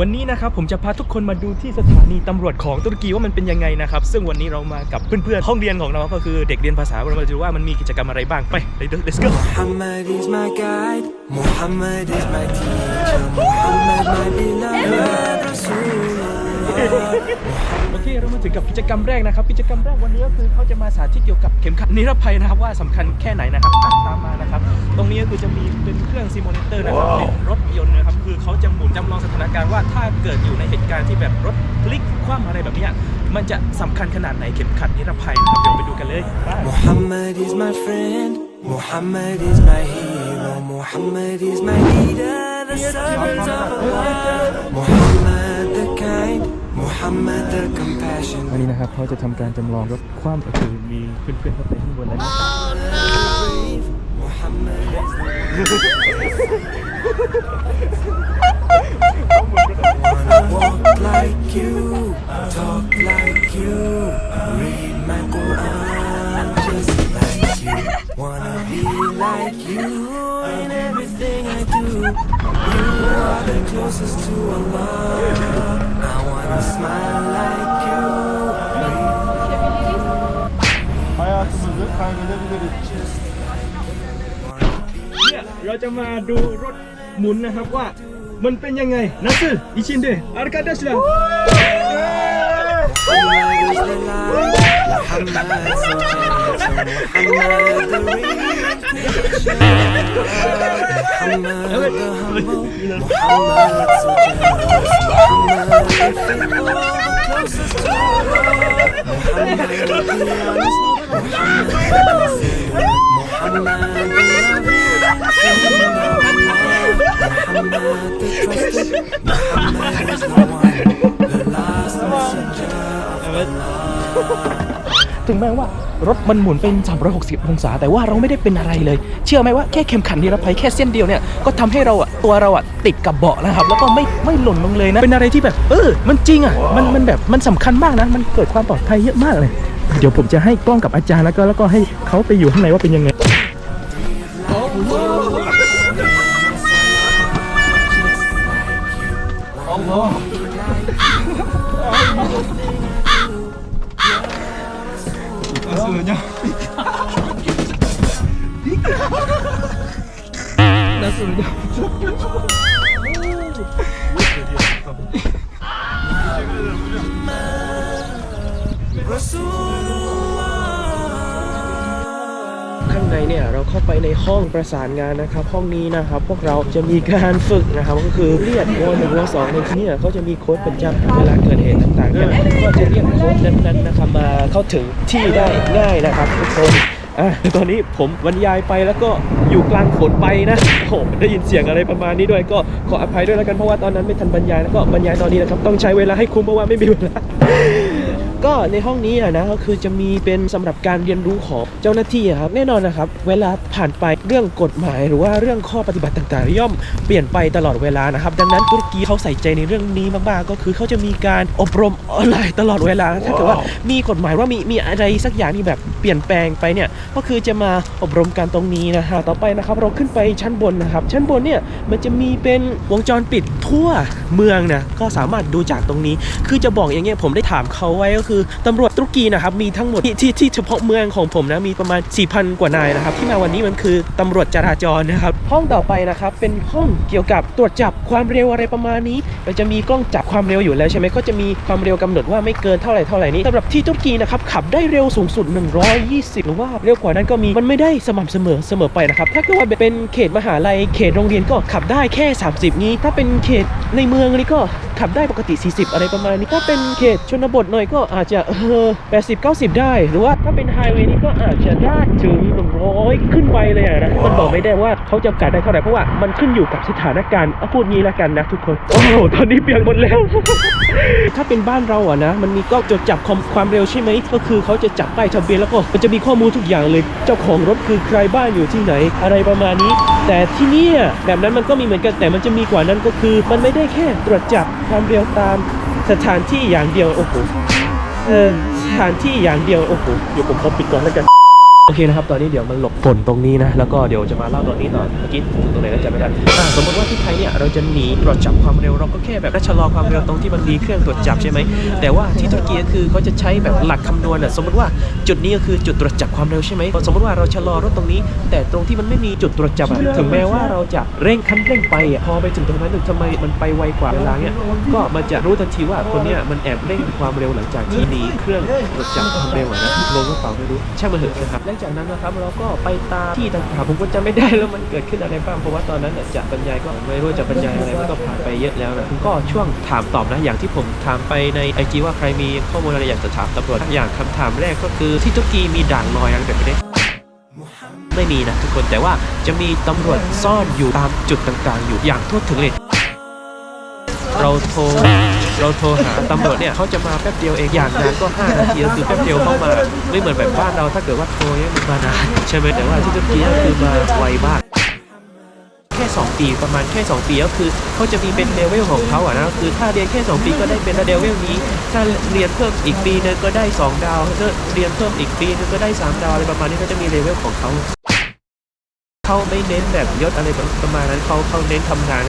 วันนี้นะครับผมจะพาทุกคนมาดูที่สถานีตำรวจของตุรกีว่ามันเป็นยังไงนะครับซึ่งวันนี้เรามากับเพื่อนๆห้องเรียนของเราก็คือเด็กเรียนภาษาเรามาดูว่ามันมีกิจกรรมอะไรบ้างไป let's go Muhammad is my guide. Muhammad is my teacher. Muhammad, my beloved Rasul โอเคเรามาถึงกับกิจกรรมแรกนะครับ กิจกรรมแรกวันนี้ก็คือเขาจะมาสาธิตเกี่ยวกับเข็มขัดนิรภัยนะครับว่าสำคัญแค่ไหนนะครับอะตามมานะครับ ตรงนี้ก็คือจะมีเป็นเครื่องซิมูเลเตอร์นะครับเป็นรถยนต์นะครับคือเขาจะหมุนจำลองสถานการณ์ว่าถ้าเกิดอยู่ในเหตุการณ์ที่แบบรถพลิกคว่ำอะไรแบบเนี้ยมันจะสำคัญขนาดไหนเข็มขัดนิรภัยนะครับเดี๋ยวไปดูกันเลยไป Muhammad is my friend. Muhammad is my hero. Muhammad is my leader, the servant of Allah. Muhammad the kind. Muhammad the compassion. วันนี้นะครับเขาจะทำการจำลองรถคว่ำก็คือมีเพื่อนๆเข้าไปข้างบนแล้วนะ Brave. Muhammad is the Wanna walk like you, talk like you, read my Quran just like you. Wanna be like you in everything I do. You are the closest to Allah. I wanna smile like you. hayatımızı kaybedebiliriz. เนี่ยเราจะมาดูรถหมุนนะครับว่า มันเป็นยังไงนัสอีชินเดอาร์คาดัสลา Muhammad is the light. Muhammad so gentle. Muhammad the real Muhammad the humble. ถึงแม้ว่ารถมันหมุนเป็น 360 องศา แต่ว่าเราไม่ได้เป็นอะไรเลย เชื่อไหมว่าแค่เข็มขัดนิรภัยแค่เส้นเดียวเนี่ยก็ทำให้เราอะตัวเราอะติดกับเบาะนะครับ แล้วก็ไม่ไม่หล่นลงเลยนะ เป็นอะไรที่แบบ เออ มันจริงอะมันมันแบบมันสำคัญมากนะ มันเกิดความปลอดภัยเยอะมากเลย เดี๋ยวผมจะให้กล้องกับอาจารย์แล้วก็แล้วก็ให้เขาไปอยู่ข้างในว่าเป็นยังไง Nasılnya? Nasılnya? Rasulullah. ข้าง ในเนี่ยเราเข้าไปในห้องประสานงานนะครับห้องนี้นะครับพวกเราจะมีการฝึกนะครับก็คือเรียกวหนึ่งวสองในที่เนี่ยเขาจะมีโค้ดประจำเวลาเกิดเหตุต่างๆเนี่ยก็จะเรียกโค้ดนั้นๆนะครับมาเข้าถึงที่ได้ง่ายนะครับทุกคน อะตอนนี้ผมบรรยายไปแล้วก็อยู่กลางฝนไปนะโอ้โหได้ยินเสียงอะไรประมาณนี้ด้วย ก็ขออภัยด้วยแล้วกันเพราะว่าตอนนั้นไม่ทันบรรยายแล้วก็บรรยายตอนนี้นะครับต้องใช้เวลาให้คุ้มเพราะว่าไม่มีเวลาก็ในห้องนี้นะก็คือจะมีเป็นสำหรับการเรียนรู้ของเจ้าหน้าที่อะครับแน่นอนนะครับ เวลาผ่านไปเรื่องกฎหมาย หรือว่าเรื่องข้อปฏิบัติต่างๆ ย่อมเปลี่ยนไปตลอดเวลานะครับ ดังนั้นตุรกีเขาใส่ใจในเรื่องนี้มากๆ ก็คือเขาจะมีการอบรมออนไลน์ตลอดเวลาถ้าเกิดว่ามีกฎหมายว่ามีมีอะไรสักอย่างที่แบบเปลี่ยนแปลงไปเนี่ยก็คือจะมาอบรมการตรงนี้นะฮะต่อไปนะครับเราขึ้นไปชั้นบนนะครับ ชั้นบนเนี่ยมันจะมีเป็นวงจรปิดทั่วเมืองนะก็สามารถดูจากตรงนี้ คือจะบอกอย่างเงี้ยผมได้ถามเขาไว้ก็คือตำรวจตุรกีนะครับมีทั้งหมดที่ที่ที่เฉพาะเมืองของผมนะมีประมาณ 4,000 กว่านายนะครับ ที่มาวันนี้มันคือตำรวจจราจรนะครับห้องต่อไปนะครับเป็นห้องเกี่ยวกับตรวจจับความเร็วอะไรประมาณนี้มันจะมีกล้องจับความเร็วอยู่แล้วใช่ไหมก็จะมีความเร็วกำหนดว่าไม่เกินเท่าไหร่เท่าไหร่นี้สำหรับที่ตุรกีนะครับขับได้เร็วสูงสุด 120 หรือว่าเร็วกว่านั้นก็มีมันไม่ได้สม่ำเสมอเสมอไปนะครับ ถ้าเกิดว่าเป็นเขตมหาลัยเขตโรงเรียนก็ขับได้แค่ 30 นี้ ถ้าเป็นเขตในเมืองนี่ก็ขับได้ปกติ 40 อะไรประมาณนี้ ถ้าเป็นเขตชนบทหน่อยก็อาจจะเออ80 90 ได้ หรือว่าถ้าเป็นไฮเวย์นี่ก็อาจจะได้ถึง 100 ขึ้นไปเลยนะ มันบอกไม่ได้ว่าเขาจำกัดได้เท่าไหร่เพราะว่ามันขึ้นอยู่กับสถานการณ์เอาพูดงี้ละกันนะทุกคน โอ้โห ตอนนี้เปียกหมดแล้ว ถ้าเป็นบ้านเราอะนะ มันมีกล้องจดจับความความเร็วใช่ไหม ก็คือเขาจะจับป้ายทะเบียนแล้วก็มันจะมีข้อมูลทุกอย่างเลยเจ้าของรถคือใครบ้านอยู่ที่ไหน อะไรประมาณนี้ แต่ที่นี่แบบนั้นมันก็มีเหมือนกันแต่มันจะมีกว่านั้นก็คือ มันไม่ได้แค่ตรวจจับความเร็วตามสถานที่อย่างเดียวโอ้โหเออสถานที่อย่างเดียวโอ้โหเดี๋ยวผมขอปิดก่อนแล้วกัน โอเคนะครับ ตอนนี้เดี๋ยวมันหลบฝนตรงนี้นะ แล้วก็เดี๋ยวจะมาเล่าตอนนี้ต่อเมื่อกี้ถึงตรงไหนแล้วจำไม่ได้อะสมมติว่าที่ไทยเนี่ยเราจะหนีตรวจจับความเร็วเราก็แค่แบบชะลอความเร็วตรงที่มันมีเครื่องตรวจจับใช่ไหม แต่ว่าที่ตุรกีก็คือเขาจะใช้แบบหลักคำนวณอะสมมติว่าจุดนี้ก็คือจุดตรวจจับความเร็วใช่ไหมสมมติว่าเราชะลอรถตรงนี้ แต่ตรงที่มันไม่มีจุดตรวจจับอะถึงแม้ว่าเราจะเร่งคันเร่งไปอะพอไปถึงตรงนั้นหนึ่งทำไมมันไปไวกว่าเวลาเนี่ยก็มันจะรู้ทันทีว่าคนเนี้ยมันแอบเร่งความเร็วหลังจากที่หนีเครื่องตรวจจับความเร็วอะนะงงก็เปล่าไม่รู้ช่างมันเถอะนะครับหลังจากนั้นนะครับเราก็ไปตามที่ต่างๆผมก็จำไม่ได้แล้วมันเกิดขึ้นอะไรบ้างเพราะว่าตอนนั้นน่ะจะบรรยายก็ไม่รู้จะบรรยายอะไรมันก็ผ่านไปเยอะแล้วนะก็ช่วงถามตอบนะอย่างที่ผมถามไปในไอจีว่าใครมีข้อมูลอะไรอยากจะถามตำรวจอย่างคำถามแรกก็คือที่ตุรกีมีด่านลอยอะไรแบบนี้ไม่มีนะทุกคนแต่ว่าจะมีตำรวจซ่อนอยู่ตามจุดต่างๆ อยู่อย่างทั่วถึงเลย เราโทรเราโทรหาตำรวจเนี่ยเขาจะมาแป๊บเดียวเองอย่างนานก็ 5 นาทีก็คือแป๊บเดียวเข้ามา ไม่เหมือนแบบบ้านเราถ้าเกิดว่าโทรเนี่ยมันมานานใช่ไหมแต่ว่าที่ตุรกีก็คือมาไวมากแค่ 2 ปีประมาณแค่ 2 ปีก็คือเขาจะมีเป็นเลเวลของเขาอะนะคือถ้าเรียนแค่ 2 ปีก็ได้เป็นเลเวลนี้ ถ้าเรียนเพิ่มอีกปีนึงก็ได้ 2 ดาวถ้าเรียนเพิ่มอีกปีนึงก็ได้ 3 ดาวอะไรประมาณนี้ก็จะมีเลเวลของเขาเขาไม่เน้นแบบยศอะไรประมาณนั้นเขาเขาเน้นทำงาน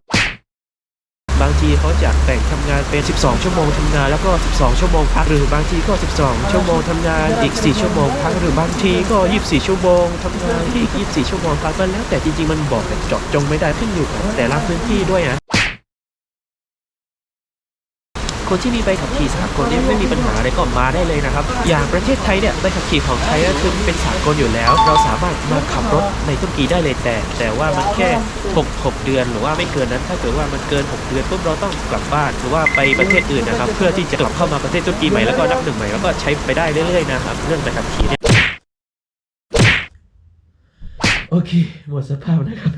บางทีเขาจะแบ่งทำงานเป็น 12 ชั่วโมงทำงานแล้วก็ 12 ชั่วโมงพักหรือบางทีก็ 12 ชั่วโมงทำงานอีก 4 ชั่วโมงพักหรือบางทีก็ 24 ชั่วโมงทำงานที่อีก24 ชั่วโมงพักก็แล้วแต่จริงๆมันบอกแต่เจาะจงไม่ได้ขึ้นอยู่กับแต่ละพื้นที่ด้วยนะ คนที่มีใบขับขี่สากลเนี่ยไม่มีปัญหาอะไรก็มาได้เลยนะครับ อย่างประเทศไทยเนี่ยใบขับขี่ของไทยก็คือเป็นสากลอยู่แล้ว เราสามารถมาขับรถในตุรกีได้เลยแต่ แต่ว่ามันแค่6 6เดือนหรือว่าไม่เกินนั้น ถ้าเกิดว่ามันเกิน 6 เดือนปุ๊บเราต้องกลับบ้านหรือว่าไปประเทศอื่นนะครับ เพื่อที่จะกลับเข้ามาประเทศตุรกีใหม่แล้วก็นับหนึ่งใหม่แล้วก็ใช้ไปได้เรื่อยๆนะครับเรื่องใบขับขี่เนี่ย โอเค หมดสภาพนะครับ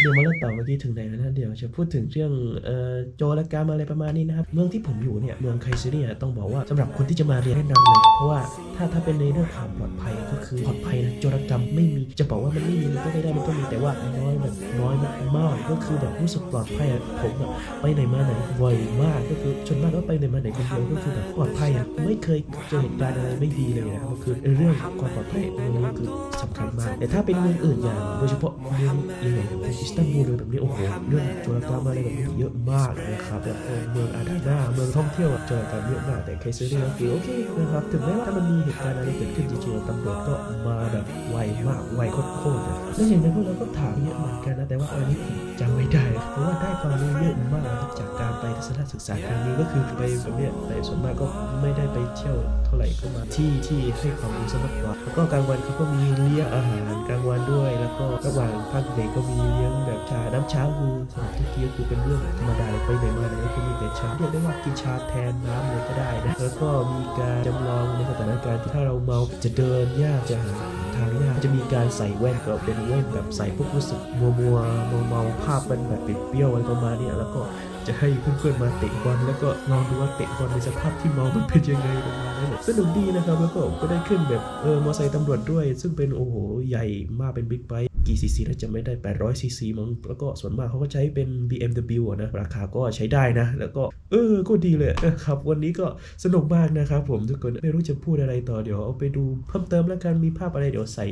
เดี๋ยวมาเล่าต่อเมื่อกี้ถึงไหนแล้วนะเดี๋ยวจะพูดถึงเรื่องเอ่อโจรกรรมอะไรประมาณนี้นะครับ เมืองที่ผมอยู่เนี่ยเมืองไคเซเรียต้องบอกว่าสำหรับคนที่จะมาเรียนแนะนำเลยเพราะว่าถ้าถ้าเป็นในเรื่องความปลอดภัยก็คือปลอดภัยนะโจรกรรมไม่มีจะบอกว่ามันไม่มีมันก็ไม่ได้มันก็มีแต่ว่าน้อยแบบน้อยมากก็คือแบบรู้สึกปลอดภัยผมแบบไปไหนมาไหนไวมากก็คือชนมากก็ไปไหนมาไหนคนเดียวก็คือแบบปลอดภัยอะไม่เคยเจอเหตุการณ์อะไรไม่ดีเลยนะก็คือเรื่องความปลอดภัยเรื่องนี้คือสำคัญมาก แต่ถ้าเป็นเมืองอื่นอย่างโดยเฉพาะเมืองใหญ่ๆอย่างอิสตันบูลเลยแบบนี้โอ้โหเรื่องโจรกรรมอะไรแบบนี้เยอะมากนะครับแบบเมืองอาดาน่าเมืองท่องเที่ยวโจรกรรมเยอะมากแต่เคสเรียก็โอเคนะครับถึงแม้ว่าถ้ามันมีเหตุการณ์อะไรเกิดขึ้นจริงๆตำรวจก็มาแบบไวมากไวโคตรๆเลยแล้วอย่างนั้นพวกเราก็ถามเยอะเหมือนกันนะแต่ว่าอันนี้ผมจำไม่ได้เพราะว่าได้ความรู้เยอะมากนะครับจากการไปทัศนศึกษาครั้งนี้ก็คือไปแบบเนี้ยแต่ส่วนมากก็ไม่ได้ไปเที่ยวเท่าไหร่ก็มาที่ที่ให้ความรู้สมากกว่าแล้วก็กลางวันเขาก็มีเลี้ยงอาหารกลางวันด้วยแล้วก็ระหว่างภาคเบรกก็มีเลี้ยงแบบชาน้ำชาคือสำหรับทุกทีก็คือเป็นเรื่องธรรมดาเลยไปไหนมาไหนก็คือมีแต่ชาเรียกได้ว่ากินชาแทนน้ำเลยก็ได้นะแล้วก็มีการจำลองในสถานการณ์ที่ถ้าเราเมาจะเดินยากจะหาทางยากจะมีการใส่แว่นก็เป็นแว่นแบบใส่พวกรู้สึกมัวมัวเมาเมาภาพมันแบบเปรี้ยวอะไรประมาณนี้แล้วก็ จะให้เพื่อนๆมาเตะบอลแล้วก็ลองดูว่าเตะบอลในสภาพที่เมามันเป็นยังไงประมาณนั้นสนุกดีนะครับแล้วก็ก็ได้ขึ้นแบบเออมอไซค์ตำรวจด้วย ซึ่งเป็นโอ้โหใหญ่มากเป็นบิ๊กไบค์กี่ซีซีนะจะไม่ได้ 800ซีซีมั้งแล้วก็ส่วนมากเขาก็ใช้เป็น BMW อะนะราคาก็ใช้ได้นะ แล้วก็เออก็ดีเลยนะครับ วันนี้ก็สนุกมากนะครับผมทุกคนไม่รู้จะพูดอะไรต่อเดี๋ยวเอาไปดูเพิ่มเติมแล้วกันมีภาพอะไรเดี๋ยวใส่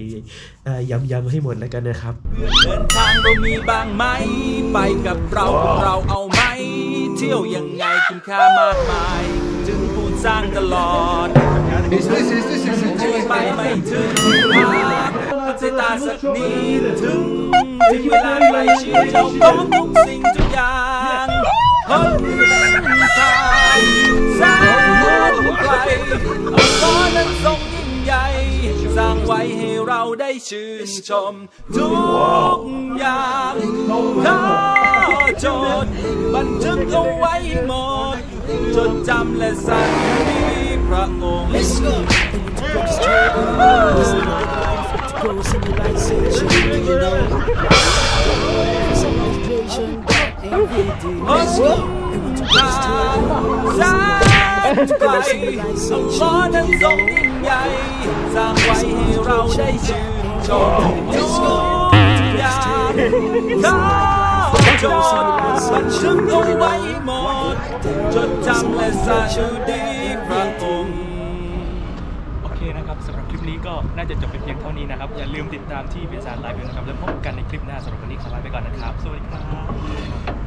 อ่ายำๆให้หมดแล้วกันนะครับเดินทางเรามีบ้างไหมไปกับเราเราเอามเที่ ยวยังไงคุณค่ามากมาย จึงพูดสร้างตลอดไปไม่ถึงทางพัฒนาสักนิดถึงถึงเวลาใกล้ชิดเจ้าของทุกสิ่งทุกอย่างเฮ้ย ได้ชื่นชม ทุกอย่างข้าจดบันทึกเอาไว้หมด จดจำและสั่นดีพระองค์ Let's go ทางแสนไกลอัลลอฮ์นั้นทรงยิ่งใหญ่สร้างไว้ให้เราได้ชื่ นะสร้างดีพระองค์โอเคนะครับสำหรับคลิปนี้ก็น่าจะจบไปเพียงเท่านี้นะครับ อย่าลืมติดตามที่เป็นสารไลฟ์นะครับแล้วพบกันในคลิปหน้าสำหรับวันนี้ขอลาไปก่อนนะครับ สวัสดีครับ